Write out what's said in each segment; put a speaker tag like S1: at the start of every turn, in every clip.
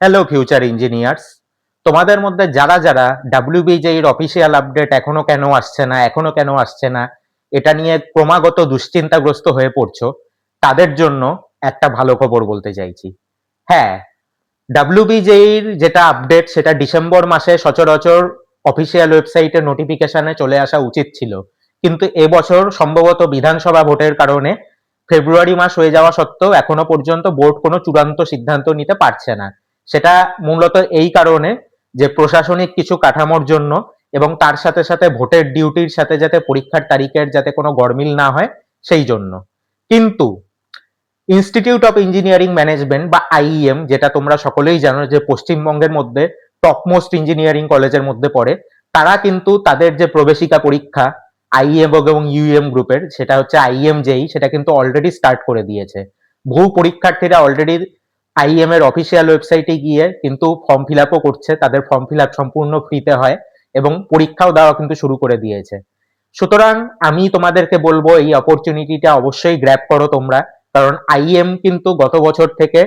S1: Hello future engineers তোমাদের মধ্যে যারা যারা ডাব্লিউবিজে এর অফিসিয়াল আপডেট এখনও কেন আসছে না, এখনও কেন আসছে না, এটা নিয়ে ক্রমাগত দুশ্চিন্তাগ্রস্ত হয়ে পড়ছো, তাদের জন্য একটা ভালো খবর বলতে চাইছি। হ্যাঁ ডাব্লিউবিজে এর যেটা আপডেট সেটা ডিসেম্বর মাসে সচরাচর অফিসিয়াল ওয়েবসাইটে নোটিফিকেশনে চলে আসা উচিত ছিল। কিন্তু এবছর সম্ভবত বিধানসভা ভোটের কারণে ফেব্রুয়ারি মাস হয়ে যাওয়া সত্ত্বেও এখনও পর্যন্ত বোর্ড কোনো চূড়ান্ত সিদ্ধান্ত নিতে পারছে না। সেটা মূলত এই কারণে যে প্রশাসনিক কিছু কাঠামোর জন্য এবং তার সাথে সাথে ভোটের ডিউটির সাথে যাতে পরীক্ষার তারিখের যাতে কোনো গরমিল না হয়, সেই জন্য। কিন্তু ইনস্টিটিউট অফ ইঞ্জিনিয়ারিং ম্যানেজমেন্ট বা আইএম যেটা তোমরা সকলেই জানো যে পশ্চিমবঙ্গের মধ্যে টপমোস্ট ইঞ্জিনিয়ারিং কলেজের মধ্যে পড়ে, তারা কিন্তু তাদের যে প্রবেশিকা পরীক্ষা আইএম এবং ইউএম গ্রুপের সেটা হচ্ছে আইএম যেই, সেটা কিন্তু অলরেডি স্টার্ট করে দিয়েছে। বহু পরীক্ষার্থীরা অলরেডি আইএম এর অফিসিয়াল ওয়েবসাইটে গিয়ে কিন্তু ফর্ম ফিল আপও করছে, তাদের ফর্ম ফিল আপ সম্পূর্ণ ফ্রিতে হয় এবং পরীক্ষাও দেওয়া কিন্তু শুরু করে দিয়েছে। সুতরাং আমি তোমাদেরকে বলব, এই অপরচুনিটিটা অবশ্যই গ্র্যাপ করো তোমরা, কারণ আইএম কিন্তু গত বছর থেকে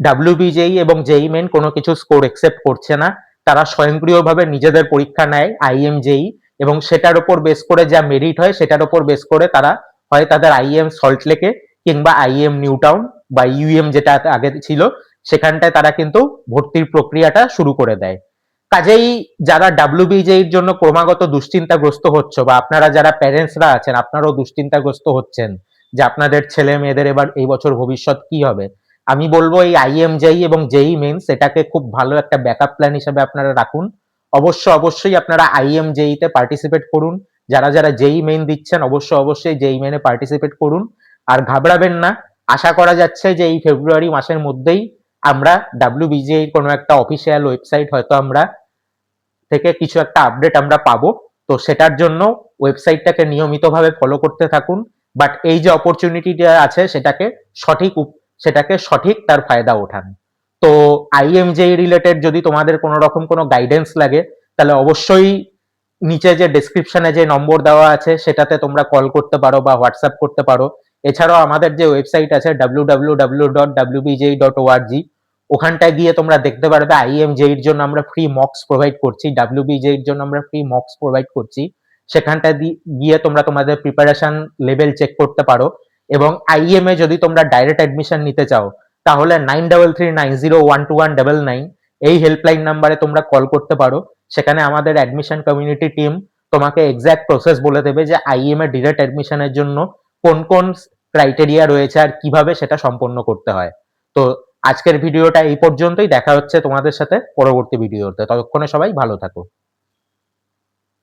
S1: ডাব্লিউবিজেই এবং জেই মেন কোনো কিছু স্কোর একসেপ্ট করছে না। তারা স্বয়ংক্রিয়ভাবে নিজেদের পরীক্ষা নেয় আইএম জেই এবং সেটার উপর বেস করে যা মেরিট হয়, সেটার উপর বেস করে তারা হয় তাদের আইএম সল্টলেকে কিংবা আইএম নিউ টাউন বা ইউএম যেটা আগে ছিল, সেখানটায় তারা কিন্তু ভর্তির প্রক্রিয়াটা শুরু করে দেয়। কাজেই যারা ডাব্লিউবিজে এর জন্য ক্রমাগত দুশ্চিন্তাগ্রস্ত হচ্ছে বা আপনারা যারা প্যারেন্টসরা আছেন, আপনারাও দুশ্চিন্তাগ্রস্ত হচ্ছেন যে আপনাদের ছেলে মেয়েদের এবার এই বছর ভবিষ্যৎ কি হবে। আমি বলব এই আইএম জেই এবং জেই মেন্স এটাকে খুব ভালো একটা ব্যাকআপ প্ল্যান হিসেবে আপনারা রাখুন। অবশ্য, অবশ্যই আপনারা আইএম জেইতে পার্টিসিপেট করুন। যারা যারা জেই মেন দিচ্ছেন, অবশ্য, অবশ্যই জেই মেনে পার্টিসিপেট করুন। আর ঘাবড়াবেন না আশা করা যাচ্ছে যে এই ফেব্রুয়ারি মাসের মধ্যেই আমরা ডাব্লিউবিজে কোনো একটা অফিসিয়াল ওয়েবসাইট হয়তো আমরা থেকে কিছু একটা আপডেট আমরা পাবো। তো সেটার জন্য ওয়েবসাইটটাকে নিয়মিতভাবে ফলো করতে থাকুন। বাট এই যে অপরচুনিটিটা আছে সেটাকে সঠিক সেটাকে সঠিক তার ফায়দা ওঠান। তো আইএমজে রিলেটেড যদি তোমাদের কোনো রকম কোনো গাইডেন্স লাগে, তাহলে অবশ্যই নিচে যে ডেসক্রিপশনে যে নম্বর দেওয়া আছে সেটাতে তোমরা কল করতে পারো বা হোয়াটসঅ্যাপ করতে পারো। এছাড়াও আমাদের যে ওয়েবসাইট আছে ওআরজি ওখানটায় গিয়ে তোমরা দেখতে পারবে আইএমজে এর জন্য আমরা ফ্রি মক্স প্রোভাইড করছি ডাব্লিউবিজে এর জন্য আমরা ফ্রি মক্স প্রোভাইড করছি। সেখানটায় গিয়ে তোমরা তোমাদের প্রিপারেশন লেভেল চেক করতে পারো এবং আইএম এ যদি তোমরা ডাইরেক্ট অ্যাডমিশন নিতে চাও, তাহলে nine double three nine zero one two one double nine এই হেল্পলাইন নাম্বারে তোমরা কল করতে পারো। সেখানে আমাদের অ্যাডমিশন কমিউনিটি টিম তোমাকে এক্স্যাক্ট প্রসেস বলে দেবে যে আইএম এ ডিরেক্ট অ্যাডমিশনের জন্য কোন কোন ক্রাইটেরিয়া রয়েছে আর কীভাবে সেটা সম্পন্ন করতে হয়। তো আজকের ভিডিওটা এই পর্যন্তই। দেখা হচ্ছে তোমাদের সাথে পরবর্তী ভিডিওতে ততক্ষণে সবাই ভালো থাকো।